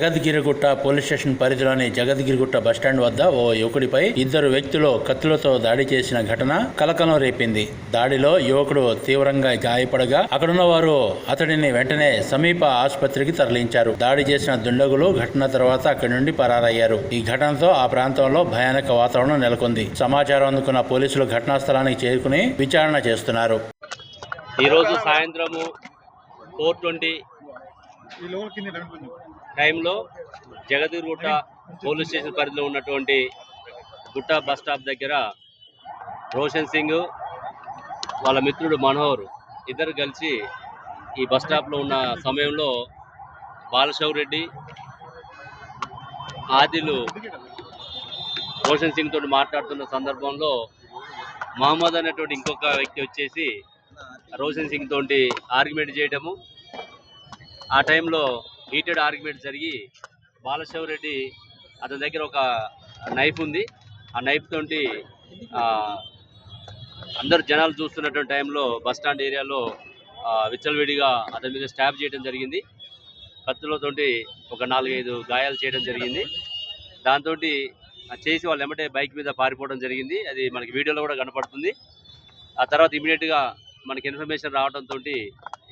Jagadgirigutta police station పరిధిలోని Jagadgirigutta bus stand వద్ద ఓ యువకుడిపై ఇద్దరు వ్యక్తులు కత్తులతో దాడి చేసిన ఘటన కలకలం రేపింది. దాడిలో యువకుడు తీవ్రంగా గాయపడగా అక్కడున్న వారు అతడిని వెంటనే సమీప ఆసుపత్రికి తరలించారు. దాడి చేసిన దుండగులు ఘటన తర్వాత అక్కడి నుండి పరారయ్యారు. ఈ ఘటనతో ఆ ప్రాంతంలో భయానక వాతావరణం నెలకొంది. సమాచారం అందుకున్న పోలీసులు ఘటనా స్థలానికి చేరుకుని విచారణ చేస్తున్నారు. ఈరోజు సాయంత్రము ఫోర్ ట్వంటీ టైంలో జగదీర్గుట్ట పోలీస్ స్టేషన్ పరిధిలో ఉన్నటువంటి గుట్ట బస్ స్టాప్ దగ్గర రోషన్ సింగ్ వాళ్ళ మిత్రుడు మనోహర్ ఇద్దరు కలిసి ఈ బస్ స్టాప్లో ఉన్న సమయంలో బాలశౌర్ రెడ్డి ఆదిలు రోషన్ సింగ్ తోటి మాట్లాడుతున్న సందర్భంలో మహమ్మద్ అనేటువంటి ఇంకొక వ్యక్తి వచ్చేసి రోషన్ సింగ్ తోటి ఆర్గ్యుమెంట్ చేయడము ఆ టైంలో హీటెడ్ ఆర్గ్యుమెంట్ జరిగి బాలశివ రెడ్డి అతని దగ్గర ఒక నైఫ్ ఉంది. ఆ నైఫ్ తోటి అందరు జనాలు చూస్తున్నటువంటి టైంలో బస్ స్టాండ్ ఏరియాలో విచ్చలవిడిగా అతని మీద స్టాప్ చేయడం జరిగింది. కత్తులతోటి ఒక నాలుగైదు గాయాలు చేయడం జరిగింది. దాంతో చేసి వాళ్ళు ఎమ్మటే బైక్ మీద పారిపోవడం జరిగింది. అది మనకి వీడియోలో కూడా కనపడుతుంది. ఆ తర్వాత ఇమీడియట్గా మనకి ఇన్ఫర్మేషన్ రావడంతో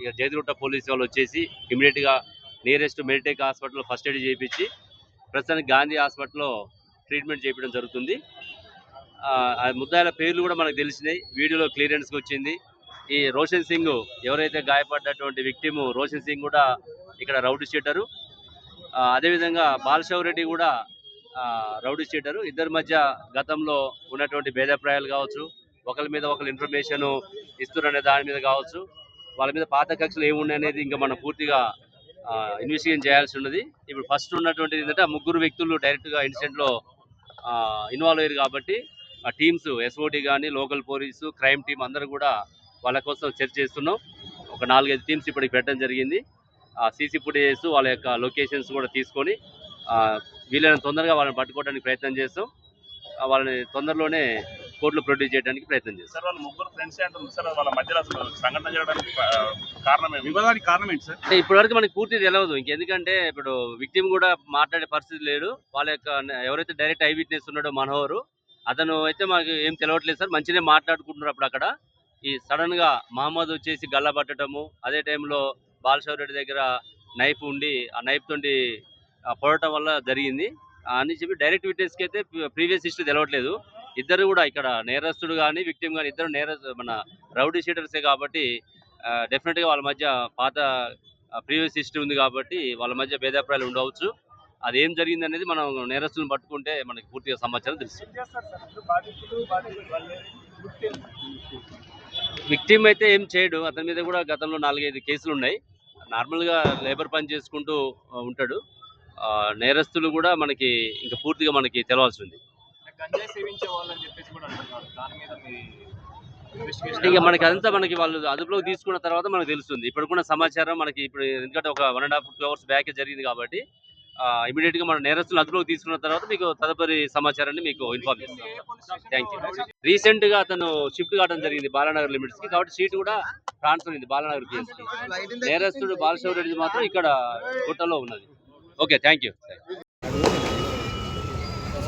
ఇక జయదుగుట్ట పోలీస్ వాళ్ళు వచ్చేసి ఇమీడియట్గా నియరెస్ట్ మెడిటెక్ హాస్పిటల్లో ఫస్ట్ ఎయిడ్ చేయించి ప్రస్తుతానికి గాంధీ హాస్పిటల్లో ట్రీట్మెంట్ చేయించడం జరుగుతుంది. ఆ, ముద్దాయిల పేర్లు కూడా మనకు తెలిసినాయి. వీడియోలో క్లియరెన్స్కి వచ్చింది. ఈ రోషన్ సింగ్ ఎవరైతే గాయపడ్డటువంటి విక్టిము రోషన్ సింగ్ కూడా ఇక్కడ రౌడీ షీటరు. అదేవిధంగా బాలశౌర్ రెడ్డి కూడా రౌడీ షీటరు. ఇద్దరి మధ్య గతంలో ఉన్నటువంటి భేదాభిప్రాయాలు కావచ్చు ఒకరి మీద ఒకరు ఇన్ఫర్మేషన్ ఇస్తున్నారనే దాని మీద కావచ్చు. వాళ్ళ మీద పాత కక్షలు ఏమున్నాయి అనేది ఇంకా మనం పూర్తిగా ఇన్వెస్టిగేషన్ చేయాల్సి ఉన్నది. ఇప్పుడు ఫస్ట్ ఉన్నటువంటిది ఏంటంటే ఆ ముగ్గురు వ్యక్తులు డైరెక్ట్గా ఇన్సిడెంట్లో ఇన్వాల్వ్ అయ్యారు కాబట్టి ఆ టీమ్స్ ఎస్ఓటీ కానీ లోకల్ పోలీసు క్రైమ్ టీం అందరూ కూడా వాళ్ళ కోసం చర్చ చేస్తున్నాం. ఒక నాలుగైదు టీమ్స్ ఇప్పటికి పెట్టడం జరిగింది. ఆ సీసీ ఫుటేజెస్ వాళ్ళ యొక్క లొకేషన్స్ కూడా తీసుకొని వీలైన తొందరగా వాళ్ళని పట్టుకోవడానికి ప్రయత్నం చేస్తాం. వాళ్ళని తొందరలోనే కోర్టులో ప్రొడ్యూస్ చేయడానికి ప్రయత్నం చేస్తాం సార్ వాళ్ళ ముగ్గురు ఫ్రెండ్స్ అంటున్నారు. సార్ వాళ్ళ మధ్యలో అసలు సంఘటన జరగడానికి కారణం వివాదానికి కారణం ఏంటి సార్? అంటే ఇప్పటివరకు మనకి పూర్తి తెలియదు ఇంకెందుకంటే ఇప్పుడు విక్టిమ్ కూడా మాట్లాడే పరిస్థితి లేడు వాళ్ళ యొక్క ఎవరైతే డైరెక్ట్ ఐ విట్నెస్ ఉన్నాడో మనోహరు అతను అయితే మాకు ఏం తెలియట్లేదు సార్. మంచిగా మాట్లాడుకుంటున్నారు అప్పుడు అక్కడ. ఈ సడన్గా మహమ్మద్ వచ్చేసి గల్ల పట్టడము అదే టైంలో బాలశౌర్ రెడ్డి దగ్గర నైఫ్ ఉండి ఆ నైఫ్ తోటి ఆ, పొడటం వల్ల జరిగింది. అని చెప్పి డైరెక్ట్ విట్నెస్కి అయితే ప్రీవియస్ హిస్టరీ తెలవట్లేదు. ఇద్దరు కూడా ఇక్కడ నేరస్తుడు కానీ విక్టిమ్ కానీ ఇద్దరు నేర మన రౌడీ షీటర్సే కాబట్టి డెఫినెట్గా వాళ్ళ మధ్య పాత ప్రీవియస్ హిస్టరీ ఉంది కాబట్టి వాళ్ళ మధ్య భేదాభిప్రాయాలు ఉండవచ్చు. అది ఏం జరిగింది అనేది మనం నేరస్తులను పట్టుకుంటే మనకి పూర్తిగా సమాచారం తెలుస్తుంది. విక్టిమ్. అయితే ఏం చేయడు. అతని మీద కూడా గతంలో నాలుగైదు కేసులు ఉన్నాయి. నార్మల్గా లేబర్ పని చేసుకుంటూ ఉంటాడు. నేరస్తులు కూడా మనకి ఇంకా పూర్తిగా మనకి తెలవాల్సి ఉంది. గంజాయి సేవించే వాళ్ళని చెప్పేసి కూడా అంటున్నారు. దాని మీద మీ ఇంకా మనకి అదంతా మనకి వాళ్ళు అదుపులోకి తీసుకున్న తర్వాత మనకు తెలుస్తుంది. ఇప్పుడు కూడా సమాచారం మనకి ఇప్పుడు ఎందుకంటే ఒక one and half two hours back జరిగింది కాబట్టి ఇమీడియట్గా మన నేరస్తులు అదుపులోకి తీసుకున్న తర్వాత మీకు తదుపరి సమాచారాన్ని మీకు ఇన్ఫార్మ్ చేస్తాం. థ్యాంక్ యూ రీసెంట్గా అతను షిఫ్ట్ కావడం జరిగింది బాలానగర్ లిమిట్స్కి. కాబట్టి సీట్ కూడా ట్రాన్స్ఫర్ అయింది బాలానగర్ కేసు కి నేరస్తుడు బాలశౌర్ రెడ్డి మాత్రం ఇక్కడ గుట్టలో ఉన్నది. Okay thank you